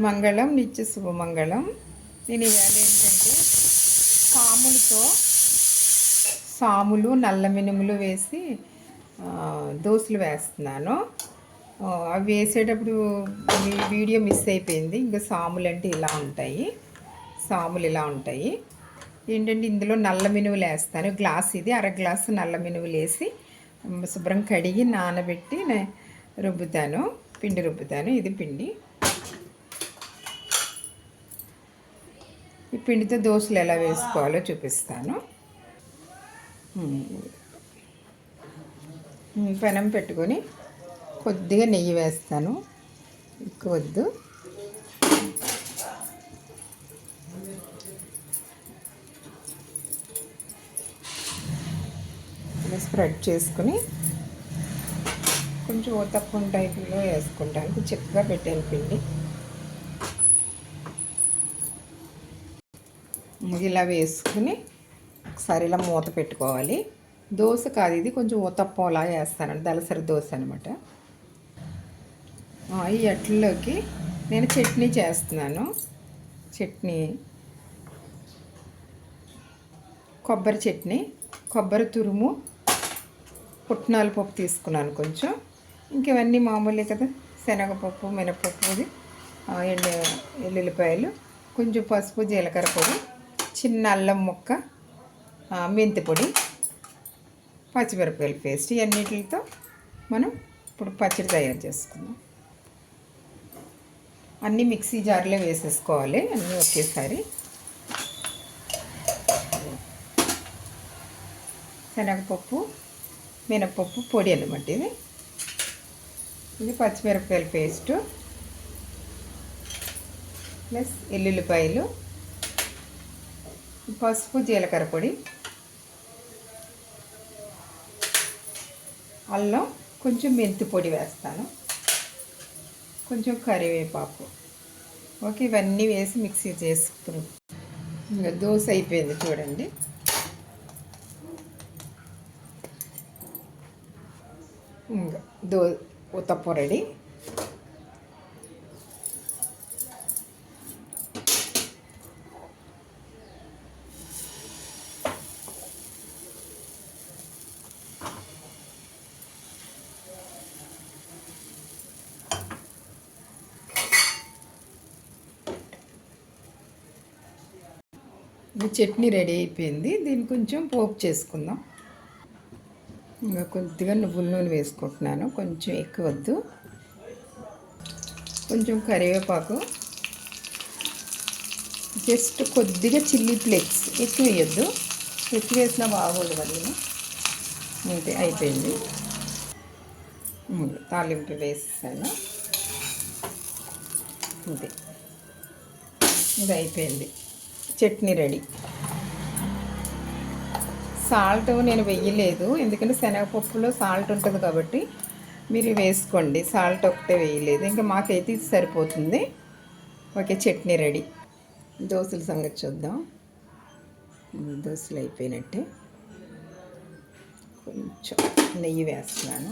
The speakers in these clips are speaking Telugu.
మంగళం నిత్య శుభమంగళం నేను ఇవాళ ఏంటంటే సాములతో సాములు నల్ల మినుములు వేసి దోశలు వేస్తున్నాను. అవి వేసేటప్పుడు మీ వీడియో మిస్ అయిపోయింది. ఇంకా సాములు అంటే ఇలా ఉంటాయి. సాములు ఇలా ఉంటాయి. ఏంటంటే ఇందులో నల్ల మినుములు వేస్తాను. గ్లాస్ ఇది అర గ్లాసు నల్ల మినుములు వేసి శుభ్రం కడిగి నానబెట్టి రుబ్బుతాను. పిండి రుబ్బుతాను. ఇది పిండి. ఈ పిండితో దోశలు ఎలా వేసుకోవాలో చూపిస్తాను. పెనం పెట్టుకొని కొద్దిగా నెయ్యి వేస్తాను. ఎక్కువ వద్దు స్ప్రెడ్ చేసుకుని కొంచెం తక్కువ టైపులో వేసుకుంటాను. కొంచెం చిక్కగా పెట్టాను పిండి. ఇలా వేసుకుని ఒకసారి ఇలా మూత పెట్టుకోవాలి. దోశ కాదు ఇది కొంచెం ఉతప్పంలా వేస్తానండి దలసరి దోశ అనమాట ఈ అట్లలోకి నేను చట్నీ చేస్తున్నాను. చట్నీ కొబ్బరి చట్నీ కొబ్బరి తురుము పుట్నాల పప్పు తీసుకున్నాను కొంచెం. ఇంకవన్నీ మామూలే కదా శనగపప్పు మినపప్పు ఇది ఆ, ఎల్లుల్లిపాయలు కొంచెం పసుపు జీలకర్ర పొడి చిన్న అల్లం ముక్క మెంతి పొడి పచ్చిమిరపకాయల పేస్ట్ ఇవన్నిటితో మనం ఇప్పుడు పచ్చడి తయారు చేసుకుందాం. అన్నీ మిక్సీ జార్లో వేసేసుకోవాలి అన్నీ ఒకేసారి. శనగపప్పు మినపప్పు పొడి అనమాట ఇది. ఇది పచ్చిమిరపకాయల పేస్టు ప్లస్ ఎల్లుల్లిపాయలు పసుపు జీలకర్ర పొడి అల్లం కొంచెం మెంతి పొడి వేస్తాను కొంచెం కరివేపాకు. ఓకే ఇవన్నీ వేసి మిక్సీ చేసుకుని ఇంకా దోశ అయిపోయింది చూడండి. ఇంకా దో ఉత్తప్ప రెడీ చట్నీ రెడీ అయిపోయింది. దీన్ని కొంచెం పోపు చేసుకుందాం. ఇంకా కొద్దిగా నువ్వుల నూనె వేసుకుంటున్నాను. కొంచెం ఎక్కువ వద్దు కొంచెం కరివేపాకు. జస్ట్ కొద్దిగా చిల్లీ ఫ్లేక్స్ ఎక్కువ వేయొద్దు. ఎక్కువ వేసినా బాగోదు కదా అంతే అయిపోయింది. తాలింపు వేసేసాను. అంతే ఇది అయిపోయింది. చట్నీ రెడీ. సాల్ట్ నేను వెయ్యలేదు. ఎందుకంటే శనగపప్పులో సాల్ట్ ఉంటుంది కాబట్టి మీరు వేసుకోండి. సాల్ట్ ఒకటే వేయలేదు. ఇంకా మాకైతే ఇది సరిపోతుంది. Okay chutney ready. దోశల సంగతి చూద్దాం. దోశలు అయిపోయినట్టే. కొంచెం నెయ్యి వేస్తున్నాను.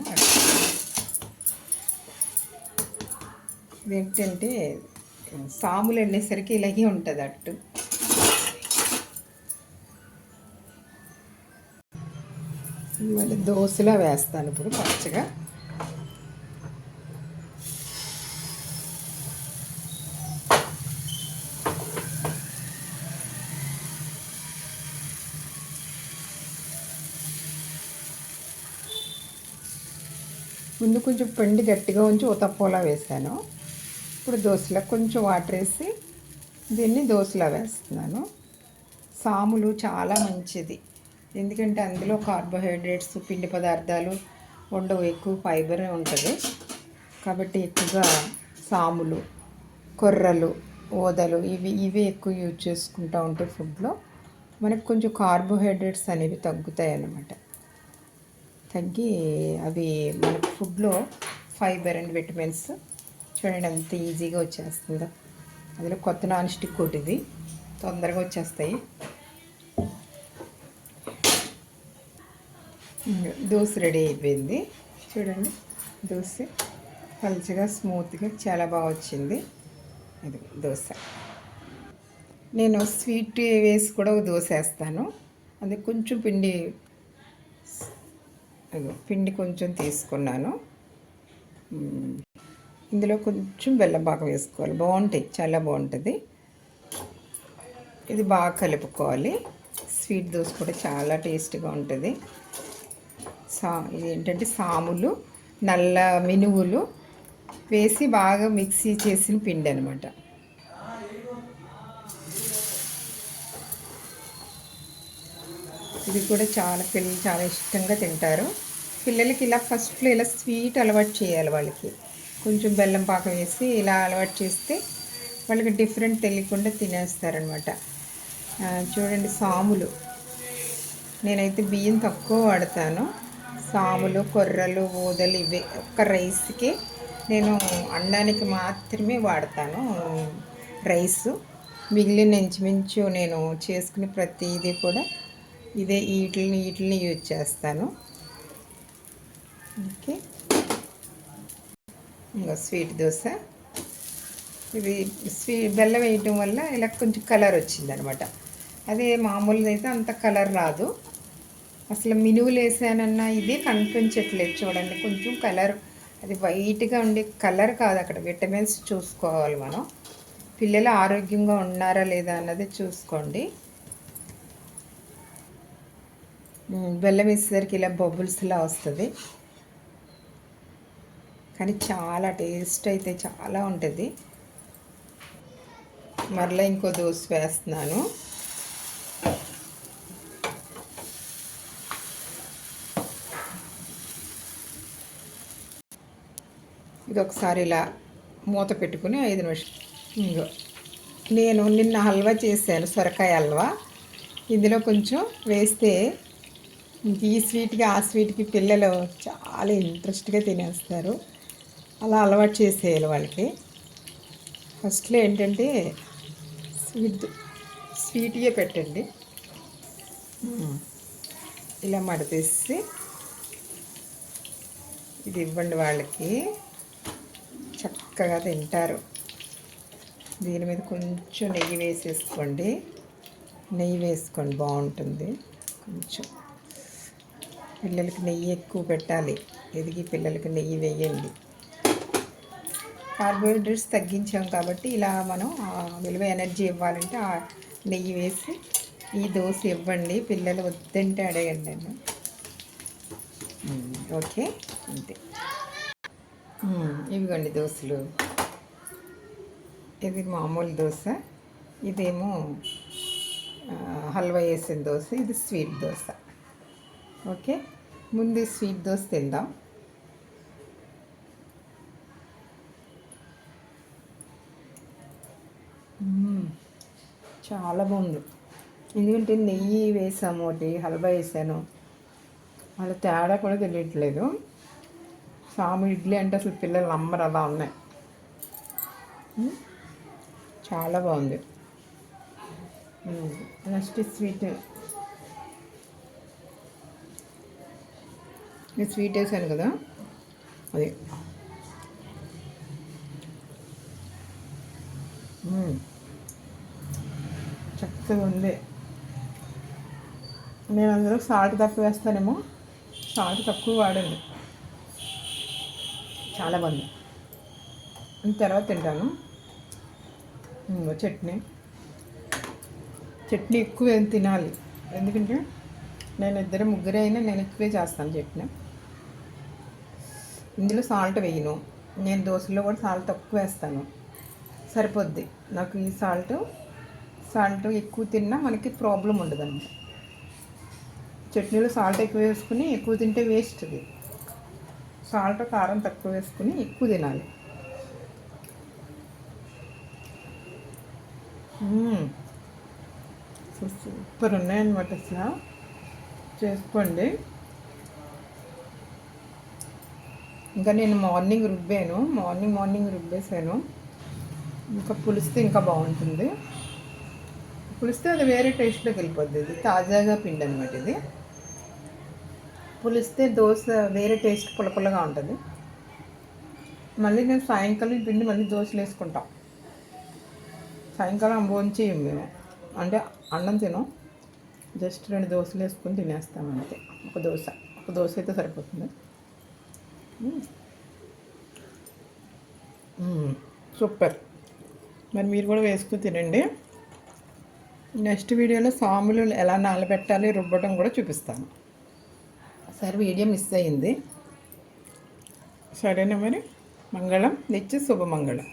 ఇదేంటంటే సాములు వండేసరికి ఇలాగే ఉంటుంది అట్టు. మళ్ళీ దోశలా వేస్తాను ఇప్పుడు పచ్చగా. ముందు కొంచెం పిండి గట్టిగా ఉంచి ఉతప్పోలా వేసాను. ఇప్పుడు దోశలో కొంచెం వాటర్ వేసి దీన్ని దోశలా వేస్తున్నాను. సాములు చాలా మంచిది. ఎందుకంటే అందులో కార్బోహైడ్రేట్స్ పిండి పదార్థాలు ఉండవు ఎక్కువ ఫైబర్ ఉంటుంది. కాబట్టి ఎక్కువగా సాములు కొర్రలు ఓదలు ఇవి ఇవి ఎక్కువ యూజ్ చేసుకుంటూ ఉంటే ఫుడ్లో మనకు కొంచెం కార్బోహైడ్రేట్స్ అనేవి తగ్గుతాయి అన్నమాట తగ్గి అవి మనకు ఫుడ్లో ఫైబర్ అండ్ విటమిన్స్ చూడండి అంత ఈజీగా వచ్చేస్తుందో. అందులో కొత్త నాన్ స్టిక్ ఒకటి ఇది తొందరగా వచ్చేస్తాయి. దోశ రెడీ అయిపోయింది. చూడండి దోశ పలుచగా స్మూత్గా చాలా బాగా వచ్చింది. ఇది దోశ. నేను స్వీట్ వేసి కూడా ఒక దోశ వేస్తాను. అది కొంచెం పిండి పిండి కొంచెం తీసుకున్నాను. ఇందులో కొంచెం బెల్లం పాకం వేసుకోవాలి. బాగుంటాయి చాలా బాగుంటుంది. ఇది బాగా కలుపుకోవాలి. స్వీట్ దోశ కూడా చాలా టేస్ట్గా ఉంటుంది. సా ఇదేంటంటే ఏంటంటే సాములు నల్ల మినువులు వేసి బాగా మిక్సీ చేసిన పిండి అనమాట ఇది కూడా చాలా పిల్లలు చాలా ఇష్టంగా తింటారు. పిల్లలకి ఇలా ఫస్ట్లో ఇలా స్వీట్ అలవాటు చేయాలి వాళ్ళకి. కొంచెం బెల్లం పాకం వేసి ఇలా అలవాటు చేస్తే వాళ్ళకి డిఫరెంట్ తెలియకుండా తినేస్తారనమాట చూడండి సాములు. నేనైతే బియ్యం తక్కువ వాడతాను. సాములు కొర్రలు ఊదలు ఇవే ఒక్క రైస్కి నేను అన్నానికి మాత్రమే వాడతాను. రైస్ మిగిలిన ఇంచుమించు నేను చేసుకునే ప్రతిదీ కూడా ఇదే వీటిని వీటిని యూజ్ చేస్తాను. ఓకే. ఇంకా స్వీట్ దోశ. ఇది స్వీ బెల్లం వేయటం వల్ల ఇలా కొంచెం కలర్ వచ్చిందనమాట. అదే మామూలుగా అయితే అంత కలర్ రాదు. అసలు మినువులు వేసానన్నా ఇది కనిపించట్లేదు చూడండి. కొంచెం కలర్ అది వైట్గా ఉండే కలర్ కాదు అక్కడ. విటమిన్స్ చూసుకోవాలి మనం. పిల్లలు ఆరోగ్యంగా ఉన్నారా లేదా అన్నది చూసుకోండి. బెల్లం వేసేసరికి ఇలా బబుల్స్లా వస్తుంది. కానీ చాలా టేస్ట్ అయితే చాలా ఉంటుంది. మరలా ఇంకో దోశ వేస్తున్నాను. ఇది ఒకసారి ఇలా మూత పెట్టుకుని ఐదు నిమిషాలు ఇంకో నేను నిన్న హల్వా చేశాను సొరకాయ హల్వా. ఇందులో కొంచెం వేస్తే ఇంక ఈ స్వీట్కి ఆ స్వీట్కి పిల్లలు చాలా ఇంట్రెస్ట్గా తినేస్తారు. అలా అలవాటు చేసేయాలి వాళ్ళకి. ఫస్ట్లో ఏంటంటే స్వీట్ స్వీట్గా పెట్టండి. ఇలా మడతేసి ఇది ఇవ్వండి వాళ్ళకి. చక్కగా తింటారు. దీని మీద కొంచెం నెయ్యి వేసేసుకోండి. నెయ్యి వేసుకోండి బాగుంటుంది. కొంచెం. పిల్లలకి నెయ్యి ఎక్కువ పెట్టాలి. ఎదిగి పిల్లలకి నెయ్యి వేయండి. కార్బోహైడ్రేట్స్ తగ్గించాం కాబట్టి ఇలా మనం విలువ ఎనర్జీ ఇవ్వాలంటే ఆ నెయ్యి వేసి ఈ దోశ ఇవ్వండి. పిల్లలు వద్దంటే అడగండి ఓకే? అంతే. ఇవిగోండి దోశలు. ఇది మామూలు దోశ. ఇదేమో హల్వా వేసిన దోశ ఇది స్వీట్ దోశ. ఓకే? ముందు స్వీట్ దోశ తిందాం. చాలా బాగుంది. ఎందుకంటే నెయ్యి వేసాము ఒకటి హల్వా వేసాను. వాళ్ళ తేడా కూడా తెలియట్లేదు. సాము ఇడ్లీ అంటే అసలు పిల్లలు నమ్మరు అలా ఉన్నాయి. చాలా బాగుంది. Next sweet. నేను స్వీట్ వేసాను కదా అది. చక్కగా ఉంది. నేను అందులో సాల్ట్ తక్కువ వేస్తానేమో సాల్ట్ తక్కువ వాడండి చాలా బాగుంది. తర్వాత తింటాను. చట్నీ. చట్నీ ఎక్కువ తినాలి. ఎందుకంటే నేను ఇద్దరు ముగ్గురు అయినా నేను ఎక్కువే చేస్తాను చట్నీ. ఇందులో సాల్ట్ వేయను. నేను దోశలో కూడా సాల్ట్ తక్కువ వేస్తాను. సరిపోద్ది. నాకు ఈ సాల్ట్ సాల్ట్ ఎక్కువ తిన్నా మనకి ప్రాబ్లం ఉండదు చట్నీలో సాల్ట్ ఎక్కువ వేసుకుని ఎక్కువ తింటే వేస్ట్ అది. సాల్ట్ కారం తక్కువ వేసుకుని ఎక్కువ తినాలి. సూపర్ ఉన్నాయన్నమాట అసలు. చేసుకోండి. ఇంకా నేను మార్నింగ్ రుబ్బాను. మార్నింగ్ మార్నింగ్ రుబ్బేసాను ఇంకా పులిస్తే ఇంకా బాగుంటుంది. పులిస్తే అది వేరే టేస్ట్లోకి వెళ్ళిపోద్ది. ఇది తాజాగా పిండి అనమాట ఇది. పులిస్తే దోశ వేరే టేస్ట్ పులపులగా ఉంటుంది. మళ్ళీ నేను సాయంకాలం పిండి మళ్ళీ దోశలు వేసుకుంటాం. సాయంకాలం భోంచి మేము అంటే అన్నం తినం. జస్ట్ రెండు దోశలు వేసుకొని తినేస్తాం అంతే. ఒక దోశ ఒక దోశ అయితే సరిపోతుంది. సూపర్. మరి మీరు కూడా వేసుకుని తినండి. నెక్స్ట్ వీడియోలో సాములు ఎలా నానబెట్టాలి రుబ్బటం కూడా చూపిస్తాను. సరే వీడియో మిస్ అయింది సరేనా మరి? మంగళం. నిత్య శుభమంగళం.